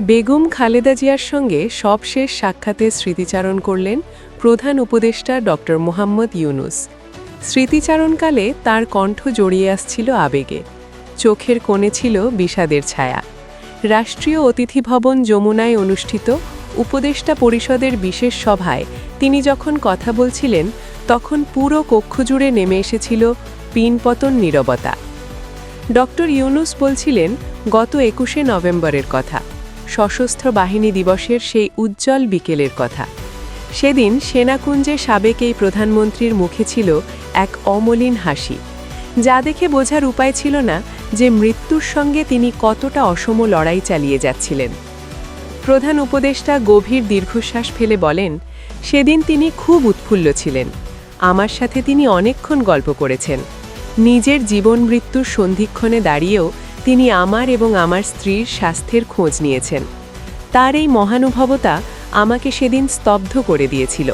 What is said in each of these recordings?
বেগম খালেদা জিয়ার সঙ্গে সবশেষ সাক্ষাতে স্মৃতিচারণ করলেন প্রধান উপদেষ্টা ডক্টর মোহাম্মদ ইউনুস। স্মৃতিচারণকালে তার কণ্ঠ জড়িয়ে আসছিল আবেগে। চোখের কোণে ছিল বিষাদের ছায়া। রাষ্ট্রীয় অতিথি ভবন যমুনায় অনুষ্ঠিত উপদেষ্টা পরিষদের বিশেষ সভায় তিনি যখন কথা বলছিলেন, তখন পুরো কক্ষ জুড়ে নেমে এসেছিল পিনপতন নীরবতা। ডক্টর ইউনুস বলছিলেন, গত একুশে নভেম্বরের কথা। সশস্ত্র বাহিনী দিবসের সেই উজ্জ্বল বিকেলের কথা। সেদিন সেনাকুঞ্জে সাবেক এই প্রধানমন্ত্রীর মুখে ছিল এক অমলিন হাসি। যা দেখে বোঝার উপায় ছিল না যে মৃত্যুর সঙ্গে তিনি কতটা অসম লড়াই চালিয়ে যাচ্ছিলেন। প্রধান উপদেষ্টা গভীর দীর্ঘশ্বাস ফেলে বলেন, সেদিন তিনি খুব উৎফুল্ল ছিলেন। আমার সাথে তিনি অনেকক্ষণ গল্প করেছেন। নিজের জীবন মৃত্যুর সন্ধিক্ষণে দাঁড়িয়েও তিনি আমার এবং আমার স্ত্রীর স্বাস্থ্যের খোঁজ নিয়েছেন। তার এই মহানুভবতা আমাকে সেদিন স্তব্ধ করে দিয়েছিল।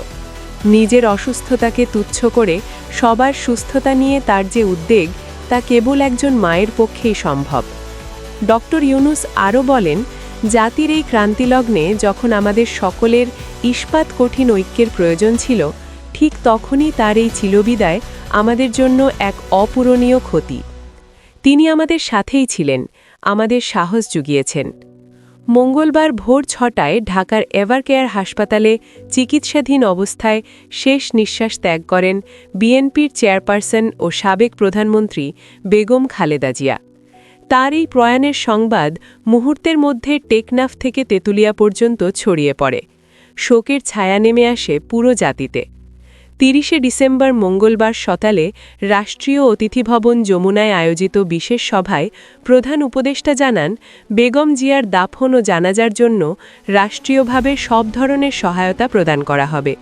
নিজের অসুস্থতাকে তুচ্ছ করে সবার সুস্থতা নিয়ে তার যে উদ্বেগ, তা কেবল একজন মায়ের পক্ষেই সম্ভব। ডক্টর ইউনুস আরও বলেন, জাতির এই ক্রান্তিলগ্নে যখন আমাদের সকলের ইস্পাত কঠিন ঐক্যের প্রয়োজন ছিল, ঠিক তখনই তার এই চিলবিদায় আমাদের জন্য এক অপূরণীয় ক্ষতি। তিনি আমাদের সাথেই ছিলেন, আমাদের সাহস জুগিয়েছেন। মঙ্গলবার ভোর ছটায় ঢাকার এভারকেয়ার হাসপাতালে চিকিৎসাধীন অবস্থায় শেষ নিঃশ্বাস ত্যাগ করেন বিএনপির চেয়ারপারসন ও সাবেক প্রধানমন্ত্রী বেগম খালেদা জিয়া। তার এই প্রয়াণের সংবাদ মুহূর্তের মধ্যে টেকনাফ থেকে তেতুলিয়া পর্যন্ত ছড়িয়ে পড়ে। শোকের ছায়া নেমে আসে পুরো জাতিতে। তিরিশে ডিসেম্বর মঙ্গলবার সকালে রাষ্ট্রীয় অতিথি ভবন যমুনায় আয়োজিত বিশেষ সভায় প্রধান উপদেষ্টা জানান, বেগম জিয়ার দাফন ও জানাজার জন্য রাষ্ট্রীয়ভাবে সব ধরনের সহায়তা প্রদান করা হবে।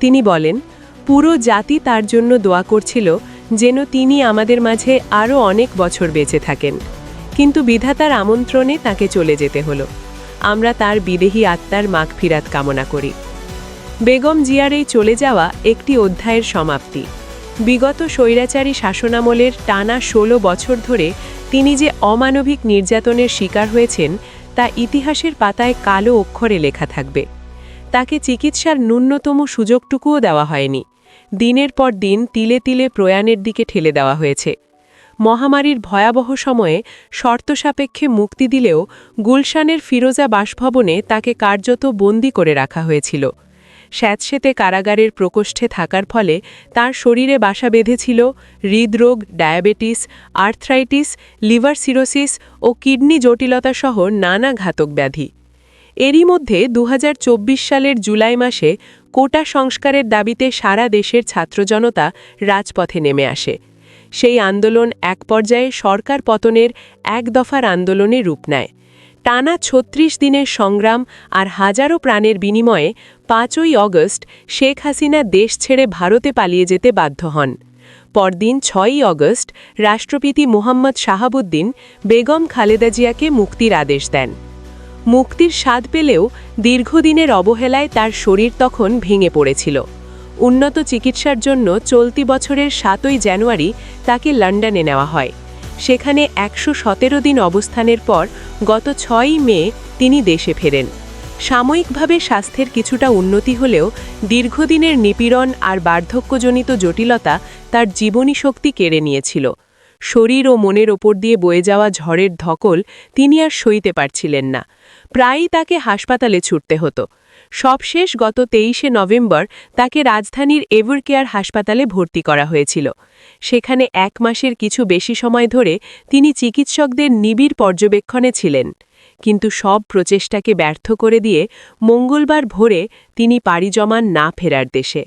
তিনি বলেন, পুরো জাতি তার জন্য দোয়া করছিল যেন তিনি আমাদের মাঝে আরও অনেক বছর বেঁচে থাকেন। কিন্তু বিধাতার আমন্ত্রণে তাকে চলে যেতে হলো। আমরা তার বিদেহী আত্মার মাগফিরাত কামনা করি। বেগম জিয়ার এই চলে যাওয়া একটি অধ্যায়ের সমাপ্তি। বিগত স্বৈরাচারী শাসনামলের টানা ১৬ বছর ধরে তিনি যে অমানবিক নির্যাতনের শিকার হয়েছেন, তা ইতিহাসের পাতায় কালো অক্ষরে লেখা থাকবে। তাকে চিকিৎসার ন্যূনতম সুযোগটুকুও দেওয়া হয়নি। দিনের পর দিন তিলে তিলে প্রয়াণের দিকে ঠেলে দেওয়া হয়েছে। মহামারীর ভয়াবহ সময়ে শর্ত সাপেক্ষে মুক্তি দিলেও গুলশানের ফিরোজা বাসভবনে তাকে কার্যত বন্দি করে রাখা হয়েছিল। স্যাঁতসেতে কারাগারের প্রকোষ্ঠে থাকার ফলে তার শরীরে বাসা বেঁধেছিল হৃদরোগ, ডায়াবেটিস, আর্থ্রাইটিস, লিভার সিরোসিস ও কিডনি জটিলতাসহ নানা ঘাতক ব্যাধি। এরই মধ্যে দু হাজার চব্বিশ সালের জুলাই মাসে কোটা সংস্কারের দাবিতে সারা দেশের ছাত্রজনতা রাজপথে নেমে আসে। সেই আন্দোলন এক পর্যায়ে সরকার পতনের এক দফার আন্দোলনে রূপ নেয়। টানা ছত্রিশ দিনের সংগ্রাম আর হাজারো প্রাণের বিনিময়ে পাঁচই অগস্ট শেখ হাসিনা দেশ ছেড়ে ভারতে পালিয়ে যেতে বাধ্য হন। পরদিন ছয়ই অগস্ট রাষ্ট্রপতি মোহাম্মদ শাহাবুদ্দিন বেগম খালেদা জিয়াকে মুক্তির আদেশ দেন। মুক্তির স্বাদ পেলেও দীর্ঘদিনের অবহেলায় তার শরীর তখন ভেঙে পড়েছিল। উন্নত চিকিৎসার জন্য চলতি বছরের সাতই জানুয়ারি তাকে লন্ডনে নেওয়া হয়। সেখানে একশো সতেরো দিন অবস্থানের পর গত ছয়ই মে তিনি দেশে ফেরেন। সাময়িকভাবে স্বাস্থ্যের কিছুটা উন্নতি হলেও দীর্ঘদিনের নিপীড়ন আর বার্ধক্যজনিত জটিলতা তার জীবনী শক্তি কেড়ে নিয়েছিল। শরীর ও মনের ওপর দিয়ে বয়ে যাওয়া ঝড়ের ধকল তিনি আর সইতে পারছিলেন না। প্রায়ই তাকে হাসপাতালে ছুটতে হতো। সবশেষ গত তেইশে নভেম্বর তাকে রাজধানীর এভারকেয়ার হাসপাতালে ভর্তি করা হয়েছিল। সেখানে এক মাসের কিছু বেশি সময় ধরে তিনি চিকিৎসকদের নিবিড় পর্যবেক্ষণে ছিলেন। কিন্তু সব প্রচেষ্টাকে ব্যর্থ করে দিয়ে মঙ্গলবার ভোরে তিনি পাড়ি জমান না ফেরার দেশে।